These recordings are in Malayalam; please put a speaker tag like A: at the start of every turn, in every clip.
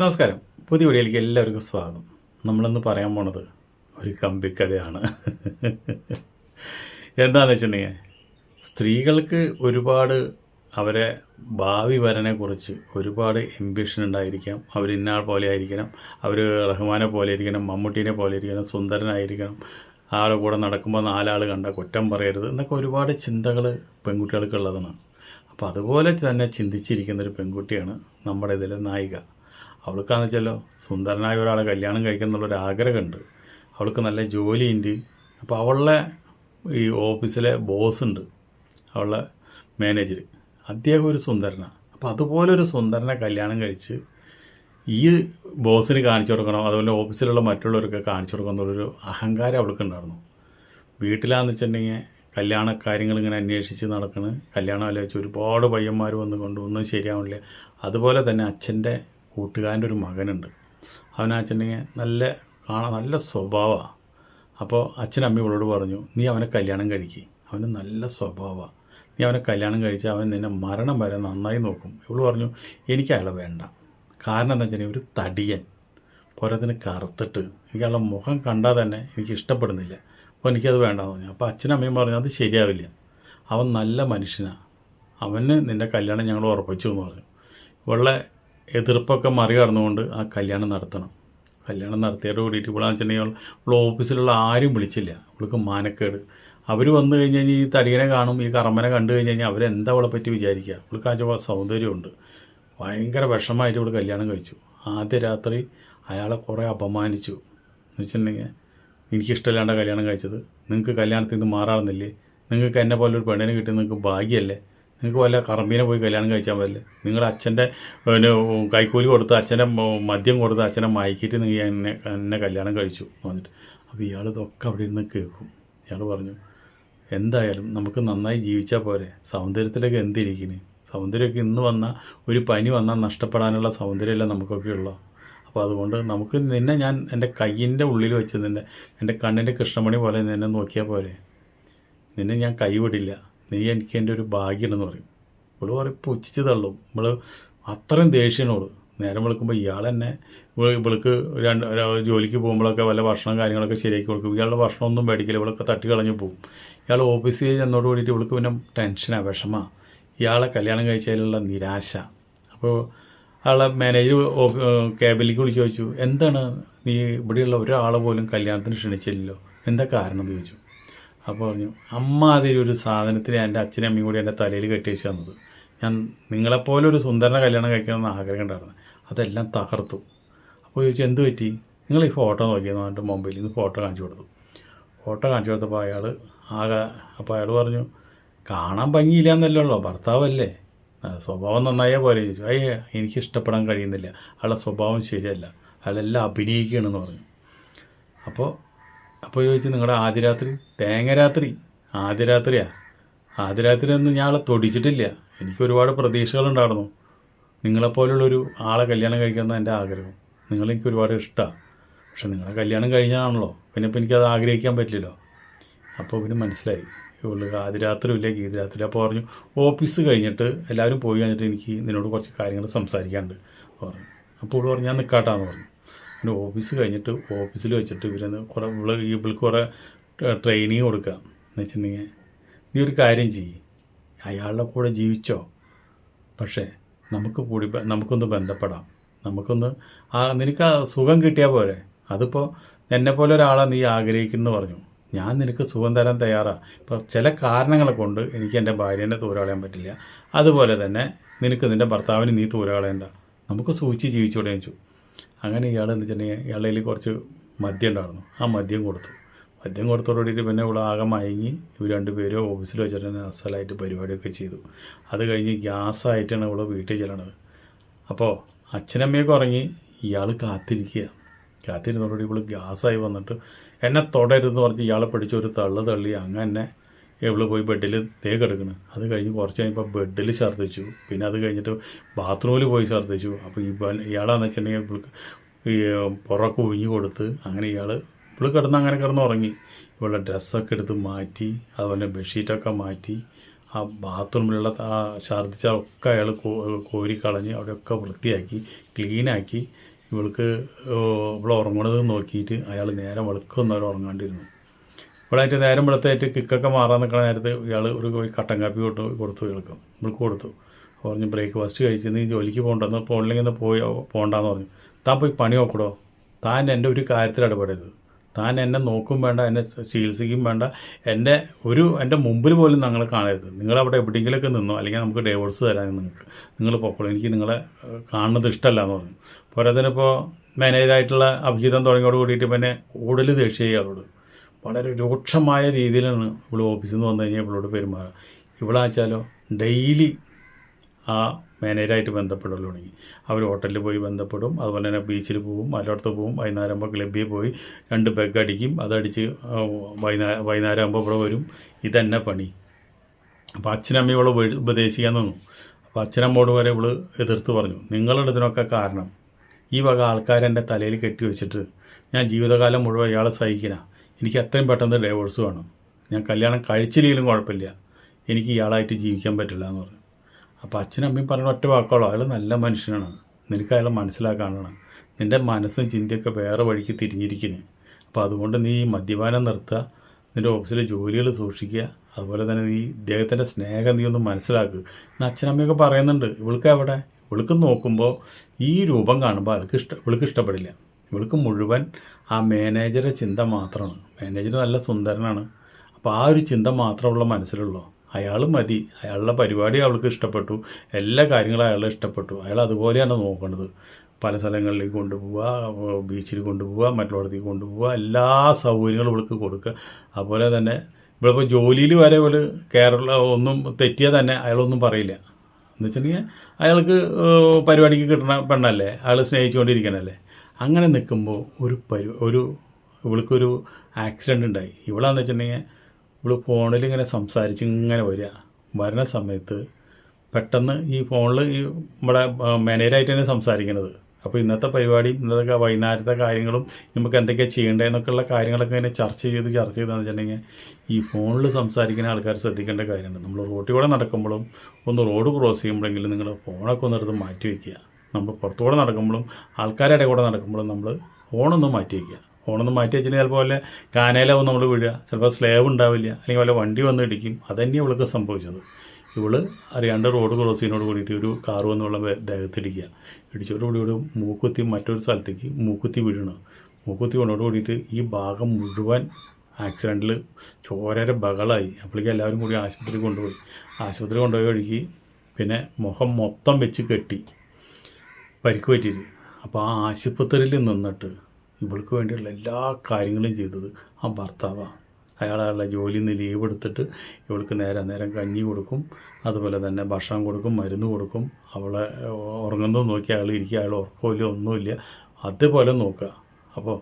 A: നമസ്കാരം. പുതിയ വീഡിയോയിലേക്ക് എല്ലാവർക്കും സ്വാഗതം. നമ്മളിന്ന് പറയാൻ പോണത് ഒരു കമ്പിക്കഥയാണ്. എന്താണെന്ന് വെച്ചിട്ടുണ്ടെങ്കിൽ സ്ത്രീകൾക്ക് ഒരുപാട് അവരെ ഭാവി വരനെക്കുറിച്ച് ഒരുപാട് എംബിഷൻ ഉണ്ടായിരിക്കാം. അവർ ഇന്നാൾ പോലെ ആയിരിക്കണം. അവർ റഹ്മാനെ പോലെ ഇരിക്കണം മമ്മൂട്ടീനെ പോലെ ഇരിക്കണം സുന്ദരനായിരിക്കണം. ആളുടെ കൂടെ നടക്കുമ്പോൾ നാലാൾ കണ്ട കുറ്റം പറയരുത് എന്നൊക്കെ ഒരുപാട് ചിന്തകൾ പെൺകുട്ടികൾക്ക് ഉള്ളതാണ് അപ്പോൾ അതുപോലെ തന്നെ ചിന്തിച്ചിരിക്കുന്ന ഒരു പെൺകുട്ടിയാണ് നമ്മുടെ ഇതിലെ നായിക. അവൾക്കാന്ന് വെച്ചാലോ സുന്ദരനായ ഒരാളെ കല്യാണം കഴിക്കണം എന്നുള്ളൊരു ആഗ്രഹമുണ്ട്. അവൾക്ക് നല്ല ജോലിയുണ്ട്. അപ്പോൾ അവളുടെ ഈ ഓഫീസിലെ ബോസ് ഉണ്ട് അവളുടെ മാനേജർ. അദ്ദേഹം ഒരു സുന്ദരനാണ്. അപ്പോൾ അതുപോലെ ഒരു സുന്ദരനെ കല്യാണം കഴിച്ച് ഈ ബോസിന് കാണിച്ചു കൊടുക്കണം അതുപോലെ ഓഫീസിലുള്ള മറ്റുള്ളവർക്ക് കാണിച്ചു കൊടുക്കണം എന്നുള്ളൊരു അഹങ്കാരം അവൾക്കുണ്ടായിരുന്നു. വീട്ടിലാന്ന് വെച്ചിട്ടുണ്ടെങ്കിൽ കല്യാണ കാര്യങ്ങൾ ഇങ്ങനെ അന്വേഷിച്ച് നടക്കണ്. കല്യാണം ആലോചിച്ച് ഒരുപാട് പയ്യന്മാർ വന്നുകൊണ്ട് ഒന്നും ശരിയാവണില്ല. അതുപോലെ തന്നെ അച്ഛന്റെ കൂട്ടുകാരന്റെ ഒരു മകനുണ്ട്. അവനാച്ചെങ്കിൽ നല്ല കാണാൻ നല്ല സ്വഭാവമാണ് അപ്പോൾ അച്ഛൻ അമ്മയും ഇവളോട് പറഞ്ഞു നീ അവനെ കല്യാണം കഴിക്കി. അവന് നല്ല സ്വഭാവമാണ് നീ അവനെ കല്യാണം കഴിച്ച് അവൻ നിന്നെ മരണം വരെ നന്നായി നോക്കും. ഇവൾ പറഞ്ഞു എനിക്ക് അയാളെ വേണ്ട. കാരണം എന്താ വെച്ചാൽ ഒരു തടിയൻ. പോരാത്തിന് കറുത്തിട്ട്. എനിക്ക് മുഖം കണ്ടാൽ തന്നെ എനിക്ക് ഇഷ്ടപ്പെടുന്നില്ല. അപ്പോൾ എനിക്കത് വേണ്ടെന്ന് പറഞ്ഞു. അപ്പോൾ അച്ഛനും അമ്മയും പറഞ്ഞു അത് ശരിയാവില്ല. അവൻ നല്ല മനുഷ്യനാണ് അവന് നിന്റെ കല്യാണം ഞങ്ങൾ ഉറപ്പിച്ചു എന്ന് പറഞ്ഞു. ഇവളുടെ എതിർപ്പൊക്കെ മറികടന്നുകൊണ്ട് ആ കല്യാണം നടത്തണം. കല്യാണം നടത്തിയോട് കൂടിയിട്ട് ഇവിടെ വെച്ചിട്ടുണ്ടെങ്കിൽ ഇവിടെ ഓഫീസിലുള്ള ആരും വിളിച്ചില്ല. ഇവൾക്ക് മാനക്കേട്. അവർ വന്നു കഴിഞ്ഞ് കഴിഞ്ഞാൽ ഈ തടിയനെ കാണും ഈ കറമ്പനെ കണ്ടു കഴിഞ്ഞ് കഴിഞ്ഞാൽ അവരെന്താ അവളെ പറ്റി വിചാരിക്കുക ഇവൾക്ക് ആ സൗന്ദര്യമുണ്ട്. ഭയങ്കര വിഷമമായിട്ട് ഇവൾ കല്യാണം കഴിച്ചു. ആദ്യ രാത്രി അയാളെ കുറേ അപമാനിച്ചു. എന്ന് വെച്ചിട്ടുണ്ടെങ്കിൽ എനിക്കിഷ്ടമില്ലാണ്ട കല്യാണം കഴിച്ചത്. നിങ്ങൾക്ക് കല്യാണത്തിൽ നിന്ന് മാറാറുന്നില്ലേ? നിങ്ങൾക്ക് എന്നെ പോലെ ഒരു പെണ്ണിനെ കിട്ടി നിങ്ങൾക്ക് ഭാഗ്യമല്ലേ നിങ്ങൾക്ക് വല്ല കറമ്പീനെ പോയി കല്യാണം കഴിച്ചാൽ പറ്റില്ല നിങ്ങൾ അച്ഛന്റെ പിന്നെ കൈക്കൂലി കൊടുത്ത് അച്ഛനെ മദ്യം കൊടുത്ത് അച്ഛനെ മയക്കിയിട്ട് നിങ്ങൾ എന്നെ എന്നെ കല്യാണം കഴിച്ചു എന്ന് പറഞ്ഞിട്ട്. അപ്പോൾ ഇയാൾ ഇതൊക്കെ അവിടെ ഇരുന്ന് കേൾക്കും. ഇയാൾ പറഞ്ഞു എന്തായാലും നമുക്ക് നന്നായി ജീവിച്ചാൽ പോരെ. സൗന്ദര്യത്തിലൊക്കെ എന്തിരിക്കുന്നു സൗന്ദര്യമൊക്കെ ഇന്ന് വന്നാൽ ഒരു പനി വന്നാൽ നഷ്ടപ്പെടാനുള്ള സൗന്ദര്യമല്ല നമുക്കൊക്കെ ഉള്ളൂ. അപ്പോൾ അതുകൊണ്ട് നമുക്ക് നിന്നെ ഞാൻ എന്റെ കയ്യിന്റെ ഉള്ളിൽ വെച്ച് നിന്നെ എന്റെ കണ്ണിന്റെ കൃഷ്ണമണി പോലെ നിന്നെ നോക്കിയാൽ പോരെ. നിന്നെ ഞാൻ കൈവിടില്ല. നീ എനിക്ക് എന്റെ ഒരു ഭാഗ്യമെന്ന് പറയും. ഇവൾ പറയും പുച്ഛിച്ച് തള്ളും. ഇവൾ അത്രയും ദേഷ്യനോട് നേരം വിളിക്കുമ്പോൾ ഇയാൾ തന്നെ ഇവൾക്ക് രണ്ട് ജോലിക്ക് പോകുമ്പോഴൊക്കെ വല്ല ഭക്ഷണം കാര്യങ്ങളൊക്കെ ശരിയാക്കി കൊടുക്കും. ഇയാളുടെ ഭക്ഷണമൊന്നും മേടിക്കില്ല. ഇവളൊക്കെ തട്ടി കളഞ്ഞു പോകും. ഇയാൾ ഓഫീസിൽ ചെന്നോട് കൂടിയിട്ട് ഇവൾക്ക് പിന്നെ ടെൻഷനാണ് വിഷമ. ഇയാളെ കല്യാണം കഴിച്ചതിലുള്ള നിരാശ. അപ്പോൾ ആളെ മാനേജർ ക്യാബിലേക്ക് വിളിച്ച് ചോദിച്ചു എന്താണ്? നീ ഇവിടെയുള്ള ഒരാളെ പോലും കല്യാണത്തിന് ക്ഷണിച്ചില്ലല്ലോ. എന്താ കാരണം? എന്ന് ചോദിച്ചു. അപ്പോൾ പറഞ്ഞു അമ്മ അതിൽ ഒരു സാധനത്തിന് എന്റെ അച്ഛനും അമ്മയും കൂടി എന്റെ തലയിൽ കെട്ടി വെച്ച് തന്നത്. ഞാൻ നിങ്ങളെപ്പോലെ ഒരു സുന്ദരനെ കല്യാണം കഴിക്കണമെന്ന് ആഗ്രഹം ഉണ്ടായിരുന്നു അതെല്ലാം തകർത്തു. അപ്പോൾ ചോദിച്ചു എന്ത് പറ്റി? നിങ്ങൾ ഈ ഫോട്ടോ നോക്കിയെന്ന് പറഞ്ഞിട്ട് മൊബൈലിൽ നിന്ന് ഫോട്ടോ കാണിച്ചു കൊടുത്തു. ഫോട്ടോ കാണിച്ചു കൊടുത്തപ്പോൾ അയാൾ ആകെ അപ്പോൾ അയാൾ പറഞ്ഞു കാണാൻ ഭംഗിയില്ല എന്നല്ലേ എന്നല്ലോ ഭർത്താവല്ലേ സ്വഭാവം നന്നായ പോലെ. ചോദിച്ചു അയ്യ എനിക്ക് ഇഷ്ടപ്പെടാൻ കഴിയുന്നില്ല. അയാളുടെ സ്വഭാവം ശരിയല്ല. അയാളെല്ലാം അഭിനയിക്കുകയാണെന്ന് പറഞ്ഞു. അപ്പോൾ അപ്പോൾ ചോദിച്ചു നിങ്ങളുടെ ആദ്യ രാത്രി തേങ്ങ രാത്രി. ആദ്യ രാത്രിയാ ആദ്യ ഒന്നും ഞാൻ ആളെ തൊടിച്ചിട്ടില്ല. എനിക്ക് ഒരുപാട് പ്രതീക്ഷകളുണ്ടായിരുന്നു. നിങ്ങളെപ്പോലുള്ളൊരു ആളെ കല്യാണം കഴിക്കുന്ന എന്റെ ആഗ്രഹം. നിങ്ങളെനിക്ക് ഒരുപാട് ഇഷ്ടമാണ് പക്ഷെ നിങ്ങളെ കല്യാണം കഴിഞ്ഞാണല്ലോ. പിന്നെ ഇപ്പം എനിക്കത് ആഗ്രഹിക്കാൻ പറ്റില്ലല്ലോ. അപ്പോൾ പിന്നെ മനസ്സിലായി. ഇവൾ ആദ്യ രാത്രി ഇല്ല ഗീത രാത്രി അപ്പോൾ പറഞ്ഞു ഓഫീസ് കഴിഞ്ഞിട്ട് എല്ലാവരും പോയി കഴിഞ്ഞിട്ട് എനിക്ക് നിന്നോട് കുറച്ച് കാര്യങ്ങൾ സംസാരിക്കാനുണ്ട്. പറഞ്ഞു. അപ്പോൾ പറഞ്ഞു ഞാൻ നിൽക്കാട്ടാന്ന് പറഞ്ഞു. പിന്നെ ഓഫീസ് കഴിഞ്ഞിട്ട് ഓഫീസിൽ വെച്ചിട്ട് ഇവരെന്ന് കുറേ ഇവിടെ ഇവൾക്ക് കുറേ ട്രെയിനിങ് കൊടുക്കുക എന്ന് വെച്ചിട്ടുണ്ടെങ്കിൽ നീ ഒരു കാര്യം ചെയ്യ്. അയാളുടെ കൂടെ ജീവിച്ചോ. പക്ഷേ നമുക്ക് കൂടി നമുക്കൊന്ന് ബന്ധപ്പെടാം. നമുക്കൊന്ന് ആ നിനക്ക് ആ സുഖം കിട്ടിയാൽ പോരെ. അതിപ്പോൾ എന്നെ പോലെ ഒരാളെ നീ ആഗ്രഹിക്കുന്നു പറഞ്ഞു. ഞാൻ നിനക്ക് സുഖം തരാൻ തയ്യാറാണ് ഇപ്പോൾ ചില കാരണങ്ങളെ കൊണ്ട് എനിക്ക് എന്റെ ഭാര്യേനെ തൂരാളയാൻ പറ്റില്ല. അതുപോലെ തന്നെ നിനക്ക് നിന്റെ ഭർത്താവിന് നീ തൂരാളയണ്ട. നമുക്ക് സൂചിച്ച് ജീവിച്ചൂടെ ചോദിച്ചു അങ്ങനെ ഇയാൾ എന്ന് വെച്ചിട്ടുണ്ടെങ്കിൽ ഇയാളുടെ കയ്യിൽ കുറച്ച് മദ്യം ഉണ്ടായിരുന്നു. ആ മദ്യം കൊടുത്തു. മദ്യം കൊടുത്തോടുകൂടിയിട്ട് പിന്നെ ഇവിടെ ആകെ മയങ്ങി ഇവർ രണ്ടുപേരും ഓഫീസിൽ വെച്ചിട്ട് തന്നെ അസലായിട്ട് പരിപാടിയൊക്കെ ചെയ്തു. അത് കഴിഞ്ഞ് ഗ്യാസായിട്ടാണ് ഇവിടെ വീട്ടിൽ ചെല്ലണത്. അപ്പോൾ അച്ഛനമ്മയൊക്കെ ഉറങ്ങി ഇയാൾ കാത്തിരിക്കുക. കാത്തിരുന്നതോടുകൂടി ഇവിടെ ഗ്യാസായി വന്നിട്ട് എന്നെ തൊടരുതെന്ന് പറഞ്ഞ് ഇയാളെ പിടിച്ച് ഒരു തള്ളു തള്ളി അങ്ങനെ ഇവൾ പോയി ബെഡിൽ തേ കിടക്കണ്. അത് കഴിഞ്ഞ് കുറച്ച് കഴിഞ്ഞപ്പോൾ ബെഡിൽ ഛർദ്ദിച്ചു. പിന്നെ അത് കഴിഞ്ഞിട്ട് ബാത്റൂമിൽ പോയി ഛർദ്ദിച്ചു. അപ്പോൾ ഇവൻ ഇയാളാന്ന് വെച്ചിട്ടുണ്ടെങ്കിൽ ഈ പുറക്ക് ഒഴിഞ്ഞു കൊടുത്ത് അങ്ങനെ ഇയാൾ ഇവൾ കിടന്ന് അങ്ങനെ കിടന്നുറങ്ങി ഇവളുടെ ഡ്രസ്സൊക്കെ എടുത്ത് മാറ്റി അതുപോലെ ബെഡ്ഷീറ്റൊക്കെ മാറ്റി ആ ബാത്റൂമിലുള്ള ആ ഛർദ്ദിച്ച ഒക്കെ അയാൾ കോരി കളഞ്ഞ് അവിടെയൊക്കെ വൃത്തിയാക്കി ക്ലീനാക്കി ഇവൾക്ക് ഇവിടെ ഉറങ്ങണത് നോക്കിയിട്ട് അയാൾ നേരം അവർ ഉറങ്ങാണ്ടിരുന്നു. ഇവിടെ നേരം വെളുത്തായിട്ട് കിക്കൊക്കെ മാറാൻ നിൽക്കുന്ന നേരത്ത് ഇയാൾ ഒരു കട്ടൻ കാപ്പി കൊടുത്തു കൊടുത്തു കേൾക്കും ഇവൾക്ക് കൊടുത്തു. പറഞ്ഞ് ബ്രേക്ക്ഫാസ്റ്റ് കഴിച്ച് നീ ജോലിക്ക് പോകണ്ടെന്ന് പോകണമെങ്കിൽ ഒന്ന് പോയി പോകണ്ടെന്ന് പറഞ്ഞു. താൻ പോയി പണി നോക്കടോ? താൻ എന്റെ ഒരു കാര്യത്തിൽ ഇടപെടരുത്. താൻ എന്നെ നോക്കും വേണ്ട എന്നെ ചികിത്സിക്കും വേണ്ട. എന്റെ ഒരു എന്റെ മുമ്പിൽ പോലും നിങ്ങൾ കാണരുത്. നിങ്ങളവിടെ എവിടെയെങ്കിലുമൊക്കെ നിന്നോ അല്ലെങ്കിൽ നമുക്ക് ഡൈവോഴ്സ് തരാൻ നിങ്ങൾക്ക്. നിങ്ങൾ പൊക്കോളൂ. എനിക്ക് നിങ്ങളെ കാണുന്നത് ഇഷ്ടമല്ല എന്ന് പറഞ്ഞു പോരാത്തതിനിപ്പോൾ മാനേജറായിട്ടുള്ള അഭിഹിതം തുടങ്ങിയോട് കൂടിയിട്ട് പിന്നെ കൂടുതൽ ദേഷ്യം ഇയാളോട് വളരെ രൂക്ഷമായ രീതിയിലാണ് ഇവിടെ ഓഫീസിൽ നിന്ന് വന്നു കഴിഞ്ഞാൽ ഇവളോട് പെരുമാറുക ഇവളാച്ചാലോ ഡെയിലി ആ മാനേജറായിട്ട് ബന്ധപ്പെടൽ തുടങ്ങി. അവർ ഹോട്ടലിൽ പോയി ബന്ധപ്പെടും അതുപോലെ തന്നെ ബീച്ചിൽ പോകും അല്ലടത്ത് പോകും വൈകുന്നേരം ആകുമ്പോൾ ക്ലബ്ബിൽ പോയി രണ്ട് പെഗ് അടിക്കും അതടിച്ച് വൈകുന്നേരം വൈകുന്നേരം ആകുമ്പോൾ ഇവിടെ വരും. ഇതന്നെ പണി. അപ്പോൾ അച്ഛനമ്മ ഇവളെ ഉപ- ഉപദേശിക്കാൻ നിന്നു. അപ്പോൾ അച്ഛനമ്മോട് വരെ ഇവൾ എതിർത്ത് പറഞ്ഞു നിങ്ങളുടെ ഇതിനൊക്കെ കാരണം ഈ വക ആൾക്കാരെന്റെ തലയിൽ കെട്ടി വെച്ചിട്ട് ഞാൻ ജീവിതകാലം മുഴുവൻ ഇയാളെ സഹിക്കണ എനിക്ക് എത്രയും പെട്ടെന്ന് ഡൈവോഴ്സ് വേണം. ഞാൻ കല്യാണം കഴിച്ചില്ലെങ്കിലും കുഴപ്പമില്ല. എനിക്ക് ഇയാളായിട്ട് ജീവിക്കാൻ പറ്റില്ല എന്ന് പറഞ്ഞു. അപ്പോൾ അച്ഛനും അമ്മയും പറഞ്ഞ ഒറ്റ വാക്കോളോ അയാൾ നല്ല മനുഷ്യനാണ്. നിനക്ക് അയാളെ മനസ്സിലാക്കാനാണ്. നിന്റെ മനസ്സും ചിന്തയൊക്കെ വേറെ വഴിക്ക് തിരിഞ്ഞിരിക്കുന്നു. അപ്പോൾ അതുകൊണ്ട് നീ മദ്യപാനം നിർത്തുക. നിന്റെ ഓഫീസിലെ ജോലികൾ സൂക്ഷിക്കുക. അതുപോലെ തന്നെ നീ ഇദ്ദേഹത്തിന്റെ സ്നേഹം നീ ഒന്ന് മനസ്സിലാക്കുക എന്ന് അച്ഛനമ്മയൊക്കെ പറയുന്നുണ്ട്. ഇവൾക്ക് എവിടെ? ഇവൾക്ക് നോക്കുമ്പോൾ ഈ രൂപം കാണുമ്പോൾ അവൾക്ക് ഇഷ്ട ഇവൾക്ക് ഇഷ്ടപ്പെടില്ല. ഇവൾക്ക് മുഴുവൻ ആ മാനേജറെ ചിന്ത മാത്രമാണ്. മാനേജർ നല്ല സുന്ദരനാണ്. അപ്പോൾ ആ ഒരു ചിന്ത മാത്രമുള്ള മനസ്സിലുള്ളൂ? അയാൾ മതി. അയാളുടെ പരിപാടി അവൾക്ക് ഇഷ്ടപ്പെട്ടു. എല്ലാ കാര്യങ്ങളും അയാളെ ഇഷ്ടപ്പെട്ടു. അയാൾ അതുപോലെയാണ് നോക്കേണ്ടത്. പല സ്ഥലങ്ങളിലേക്ക് കൊണ്ടുപോവുക ബീച്ചിൽ കൊണ്ടുപോവുക മറ്റുള്ളടത്തേക്ക് കൊണ്ടുപോവുക എല്ലാ സൗകര്യങ്ങളും ഇവൾക്ക് കൊടുക്കുക. അതുപോലെ തന്നെ ഇവളിപ്പോൾ ജോലിയിൽ വരെ ഇവൾ കേരള ഒന്നും തെറ്റിയാൽ തന്നെ അയാളൊന്നും പറയില്ല. എന്ന് വെച്ചിട്ടുണ്ടെങ്കിൽ അയാൾക്ക് പരിപാടിക്ക് കിട്ടുന്ന പെണ്ണല്ലേ? അയാൾ സ്നേഹിച്ചുകൊണ്ടിരിക്കണല്ലേ? അങ്ങനെ നിൽക്കുമ്പോൾ ഒരു പരി ഒരു ഇവൾക്കൊരു ആക്സിഡന്റ് ഉണ്ടായി. ഇവളാന്ന് വെച്ചിട്ടുണ്ടെങ്കിൽ ഇവൾ ഫോണിൽ ഇങ്ങനെ സംസാരിച്ച് ഇങ്ങനെ വരിക. വരുന്ന സമയത്ത് പെട്ടെന്ന് ഈ ഫോണിൽ ഈ നമ്മുടെ മാനേജറായിട്ട് തന്നെ സംസാരിക്കുന്നത്. അപ്പോൾ ഇന്നത്തെ പരിപാടി ഇന്നത്തെ വൈകുന്നേരത്തെ കാര്യങ്ങളും നമുക്ക് എന്തൊക്കെയാണ് ചെയ്യേണ്ടതെന്നൊക്കെയുള്ള കാര്യങ്ങളൊക്കെ ഇങ്ങനെ ചർച്ച ചെയ്ത് ചർച്ച ചെയ്തെന്ന് വെച്ചിട്ടുണ്ടെങ്കിൽ ഈ ഫോണിൽ സംസാരിക്കുന്ന ആൾക്കാർ ശ്രദ്ധിക്കേണ്ട കാര്യമുണ്ട്. നമ്മൾ റോട്ടിൽ കൂടെ നടക്കുമ്പോഴും ഒന്ന് റോഡ് ക്രോസ് ചെയ്യുമ്പോഴെങ്കിലും നിങ്ങൾ ഫോണൊക്കെ ഒന്ന് എടുത്ത് മാറ്റി വയ്ക്കുക നമ്മൾ പുറത്തുകൂടെ നടക്കുമ്പോഴും ആൾക്കാരുടെ കൂടെ നടക്കുമ്പോഴും നമ്മൾ ഫോണൊന്ന് മാറ്റി വയ്ക്കുക ഫോണൊന്ന് മാറ്റി വെച്ചാൽ ചിലപ്പോൾ വല്ല കാനയിലാവും നമ്മൾ വീഴുക. ചിലപ്പോൾ സ്ലേവ് ഉണ്ടാവില്ല. അല്ലെങ്കിൽ വല്ല വണ്ടി വന്ന് ഇടിക്കും. അതന്നെ ഇവൾക്ക് സംഭവിച്ചത്. ഇവൾ അറിയാണ്ട് റോഡ് ക്രോസ് ചെയ്യുന്നതോട് കൂടിയിട്ട് ഒരു കാറ് വന്നുള്ള ദേഹത്തിടിക്കുക ഇടിച്ചോട് കൂടി ഒരു മൂക്കുത്തി മറ്റൊരു സ്ഥലത്തേക്ക് മൂക്കുത്തി വീഴണം മൂക്കുത്തി കൊണ്ടോട് കൂടിയിട്ട് ഈ ഭാഗം മുഴുവൻ ആക്സിഡന്റിൽ ചോരയുടെ ബഹളായി. അപ്പോഴേക്കും എല്ലാവരും കൂടി ആശുപത്രി കൊണ്ടുപോയി. ആശുപത്രി കൊണ്ടുപോയി വഴിക്ക് പിന്നെ മുഖം മൊത്തം വെച്ച് കെട്ടി. പരിക്ക് പറ്റിയിട്ട് അപ്പോൾ ആ ആശുപത്രിയിൽ നിന്നിട്ട് ഇവൾക്ക് വേണ്ടിയുള്ള എല്ലാ കാര്യങ്ങളും ചെയ്തത് ആ ഭർത്താവാണ് അയാൾ അയാളുടെ ജോലിയിൽ നിന്ന് ലീവ് എടുത്തിട്ട് ഇവൾക്ക് നേരം നേരം കഞ്ഞി കൊടുക്കും അതുപോലെ തന്നെ ഭക്ഷണം കൊടുക്കും മരുന്ന് കൊടുക്കും. അവളെ ഉറങ്ങുന്നത് നോക്കി അയാൾ ഇരിക്കുക അയാൾ ഉറക്കമില്ല ഒന്നുമില്ല. അതേപോലെ നോക്കുക. അപ്പോൾ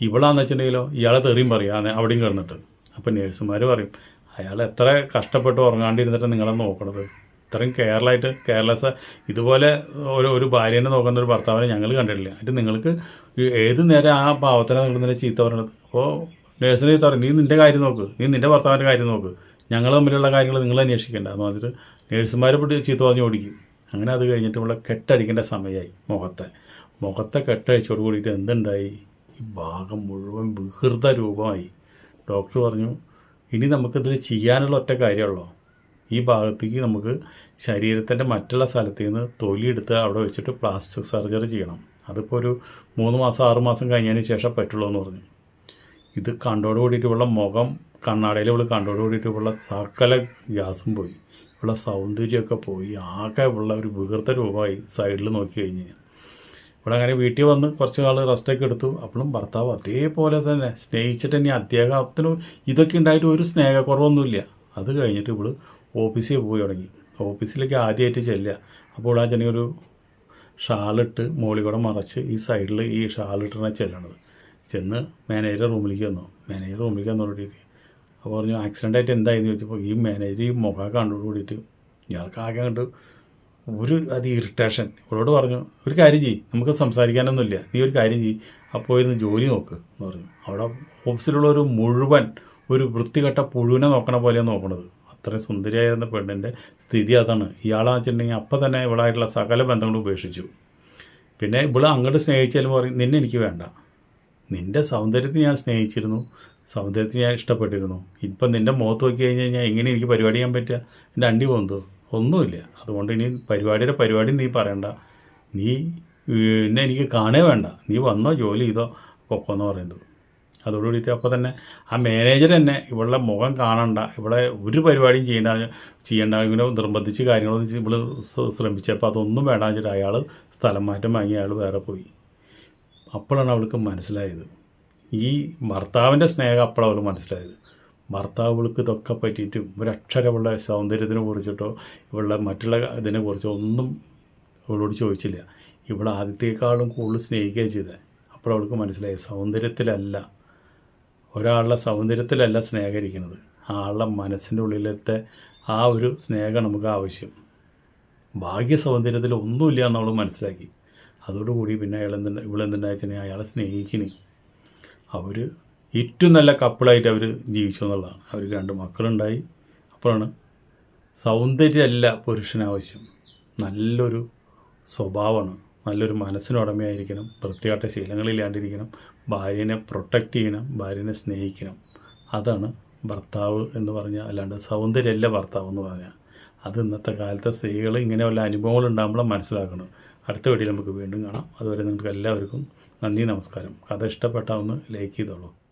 A: ഇവളാന്ന് വെച്ചിട്ടുണ്ടെങ്കിലോ ഇയാളെ തെറിയും പറയും അവിടെയും കിടന്നിട്ട്. അപ്പോൾ നേഴ്സുമാർ പറയും അയാൾ എത്ര കഷ്ടപ്പെട്ട് ഉറങ്ങാണ്ടിരുന്നിട്ട് നിങ്ങളെ നോക്കണത്? ഇത്രയും കെയർലായിട്ട് കെയർലെസ് ഇതുപോലെ ഒരു ഒരു ഭാര്യേനെ നോക്കുന്ന ഒരു ഭർത്താവിനെ ഞങ്ങൾ കണ്ടിട്ടില്ല. എന്നിട്ട് നിങ്ങൾക്ക് ഏത് നേരം ആ പാവത്തിനെ ഇന്നലെ ചീത്ത പറയണത്? അപ്പോൾ നേഴ്സിനെ ചീത്ത പറയും നീ നിന്റെ കാര്യം നോക്ക്. നീ നിന്റെ ഭർത്താവിന്റെ കാര്യം നോക്ക്. ഞങ്ങൾ തമ്മിലുള്ള കാര്യങ്ങൾ നിങ്ങൾ അന്വേഷിക്കേണ്ട. എന്ന് പറഞ്ഞിട്ട് നേഴ്സുമാരെ പിടി ചീത്ത പറഞ്ഞ് ഓടിക്കും. അങ്ങനെ അത് കഴിഞ്ഞിട്ട് ഇവിടെ കെട്ടടിക്കേണ്ട സമയമായി മുഖത്തെ. മുഖത്തെ കെട്ടഴിച്ചോട് കൂടിയിട്ട് എന്തുണ്ടായി? ഈ ഭാഗം മുഴുവൻ വികൃത രൂപമായി. ഡോക്ടർ പറഞ്ഞു ഇനി നമുക്കിതിൽ ചെയ്യാനുള്ള ഒറ്റ കാര്യമുള്ളൂ? ഈ ഭാഗത്തേക്ക് നമുക്ക് ശരീരത്തിന്റെ മറ്റുള്ള സ്ഥലത്ത് നിന്ന് തൊലിയെടുത്ത് അവിടെ വെച്ചിട്ട് പ്ലാസ്റ്റിക് സർജറി ചെയ്യണം. അതിപ്പോൾ ഒരു മൂന്ന് മാസം ആറ് മാസം കഴിഞ്ഞതിന് ശേഷം പറ്റുള്ളൂ എന്ന് പറഞ്ഞു. ഇത് കണ്ടോട് കൂടിയിട്ട് ഇവളുടെ മുഖം കണ്ണാടയിൽ ഇവൾ കണ്ടോട് കൂടിയിട്ട് ഇവളുടെ സകല ഗ്യാസും പോയി. ഇവളുടെ സൗന്ദര്യമൊക്കെ പോയി. ആകെ ഉള്ള ഒരു വികൃത രൂപമായി സൈഡിൽ നോക്കി കഴിഞ്ഞ് ഇവിടെ അങ്ങനെ വീട്ടിൽ വന്ന് കുറച്ച് നാൾ റെസ്റ്റൊക്കെ എടുത്തു. അപ്പോഴും ഭർത്താവ് അതേപോലെ തന്നെ സ്നേഹിച്ചിട്ട് ഇനി അദ്ദേഹത്തിന് ഇതൊക്കെ ഉണ്ടായിട്ട് ഒരു സ്നേഹക്കുറവൊന്നുമില്ല. അത് കഴിഞ്ഞിട്ട് ഇവൾ ഓഫീസിൽ പോയി തുടങ്ങി. ഓഫീസിലേക്ക് ആദ്യമായിട്ട് ചെല്ലുക. അപ്പോൾ ആ ഒരു ഷാളിട്ട് മോളി കൂടെ മറച്ച് ഈ സൈഡിൽ ഈ ഷാളിട്ടാണ് ചെല്ലണത്. ചെന്ന് മാനേജർ റൂമിലേക്ക് വന്നു. മാനേജർ റൂമിലേക്ക് വന്നു കൂടിയിട്ട് അപ്പോൾ പറഞ്ഞു ആക്സിഡന്റ് ആയിട്ട് എന്തായെന്ന് ചോദിച്ചപ്പോൾ ഈ മാനേജർ ഈ മുഖം കണ്ടോട് കൂടിയിട്ട് ഇയാൾക്ക് ആകെ കണ്ട് ഒരു അത് ഇറിറ്റേഷൻ ഇവളോട് പറഞ്ഞു ഒരു കാര്യം ചെയ്യ് നമുക്ക് സംസാരിക്കാനൊന്നുമില്ല. നീ ഒരു കാര്യം ചെയ്യ്. അപ്പോൾ ഇരുന്ന് ജോലി നോക്ക് എന്ന് പറഞ്ഞു. അവിടെ ഒരു മുഴുവൻ ഒരു വൃത്തികെട്ട പുഴുവിനെ നോക്കണ പോലെയാണ് നോക്കണത്. അത്രയും സുന്ദരിയായിരുന്ന പെണ്ണിന്റെ സ്ഥിതി അതാണ്. ഇയാളെന്ന് വെച്ചിട്ടുണ്ടെങ്കിൽ അപ്പം തന്നെ ഇവളായിട്ടുള്ള സകല ബന്ധങ്ങളും ഉപേക്ഷിച്ചു. പിന്നെ ഇവൾ അങ്ങോട്ട് സ്നേഹിച്ചാലും പറയും നിന്നെ എനിക്ക് വേണ്ട. നിന്റെ സൗന്ദര്യത്തെ ഞാൻ സ്നേഹിച്ചിരുന്നു. സൗന്ദര്യത്തിന് ഞാൻ ഇഷ്ടപ്പെട്ടിരുന്നു. ഇപ്പം നിന്റെ മുഖത്ത് നോക്കി കഴിഞ്ഞ് കഴിഞ്ഞാൽ എങ്ങനെ എനിക്ക് പരിപാടി ചെയ്യാൻ പറ്റുക എന്റെ അണ്ടി പോകുന്നത് ഒന്നുമില്ല. അതുകൊണ്ട് ഇനി പരിപാടിയുടെ പരിപാടി നീ പറയണ്ട. നീ എന്നെ എനിക്ക് കാണേ വേണ്ട. നീ വന്നോ ജോലി ചെയ്തോ പൊക്കോന്ന് പറയുന്നത്. അതോടുകൂടിയിട്ട് അപ്പോൾ തന്നെ ആ മാനേജർ തന്നെ ഇവളുടെ മുഖം കാണണ്ട ഇവിടെ ഒരു പരിപാടിയും ചെയ്യേണ്ട ചെയ്യേണ്ട ഇങ്ങനെ നിർബന്ധിച്ച് കാര്യങ്ങളൊന്നും ശ്ര- ശ്രമിച്ചപ്പോൾ അതൊന്നും വേണ്ട വെച്ചിട്ട് അയാൾ സ്ഥലം മാറ്റം വാങ്ങി അയാൾ വേറെ പോയി. അപ്പോഴാണ് അവൾക്ക് മനസ്സിലായത്. ഈ ഭർത്താവിന്റെ സ്നേഹം അപ്പോഴാണ് അവൾ മനസ്സിലായത്. ഭർത്താവ് ഇവൾക്ക് ഇതൊക്കെ പറ്റിയിട്ടും ഒരക്ഷരം ഇവളുടെ സൗന്ദര്യത്തിനെ കുറിച്ചിട്ടോ ഇവളുടെ മറ്റുള്ള ഇതിനെ കുറിച്ചോ ഒന്നും ഇവളോട് ചോദിച്ചില്ല. ഇവൾ ആദ്യത്തേക്കാളും കൂടുതൽ സ്നേഹിക്കുകയാണ് ചെയ്തത്. അപ്പോൾ അവൾക്ക് മനസ്സിലായി സൗന്ദര്യത്തിലല്ല. ഒരാളുടെ സൗന്ദര്യത്തിലല്ല സ്നേഹരിക്കുന്നത് ആളുടെ മനസ്സിന്റെ ഉള്ളിലത്തെ ആ ഒരു സ്നേഹം നമുക്ക് ആവശ്യം. ഭാഗ്യ സൗന്ദര്യത്തിൽ ഒന്നുമില്ല എന്ന് നമ്മൾ മനസ്സിലാക്കി. അതോടുകൂടി പിന്നെ അയാൾ എന്തുണ്ട് ഇവളെന്തുണ്ടായി അയാളെ സ്നേഹിക്കുന്നു അവർ ഏറ്റവും നല്ല കപ്പിളായിട്ട് അവർ ജീവിച്ചു എന്നുള്ളതാണ്. അവർക്ക് രണ്ട് മക്കളുണ്ടായി. അപ്പോഴാണ് സൗന്ദര്യമല്ല പുരുഷനാവശ്യം നല്ലൊരു സ്വഭാവമാണ്. നല്ലൊരു മനസ്സിനുടമയായിരിക്കണം വൃത്തിയാട്ട ശീലങ്ങളില്ലാണ്ടിരിക്കണം. ഭാര്യനെ പ്രൊട്ടക്റ്റ് ചെയ്യണം ഭാര്യനെ സ്നേഹിക്കണം. അതാണ് ഭർത്താവ് എന്ന് പറഞ്ഞാൽ അല്ലാണ്ട് സൗന്ദര്യമല്ല ഭർത്താവ് എന്ന് പറഞ്ഞാൽ. അത് ഇന്നത്തെ കാലത്തെ സ്ത്രീകൾ ഇങ്ങനെയുള്ള അനുഭവങ്ങൾ ഉണ്ടാകുമ്പോൾ മനസ്സിലാക്കണം അടുത്ത വീഡിയോയിൽ നമുക്ക് വീണ്ടും കാണാം. അതുവരെ നിങ്ങൾക്ക് എല്ലാവർക്കും നന്ദി നമസ്കാരം. കഥ ഇഷ്ടപ്പെട്ടാൽ ഒന്ന് ലൈക്ക് ചെയ്തോളൂ.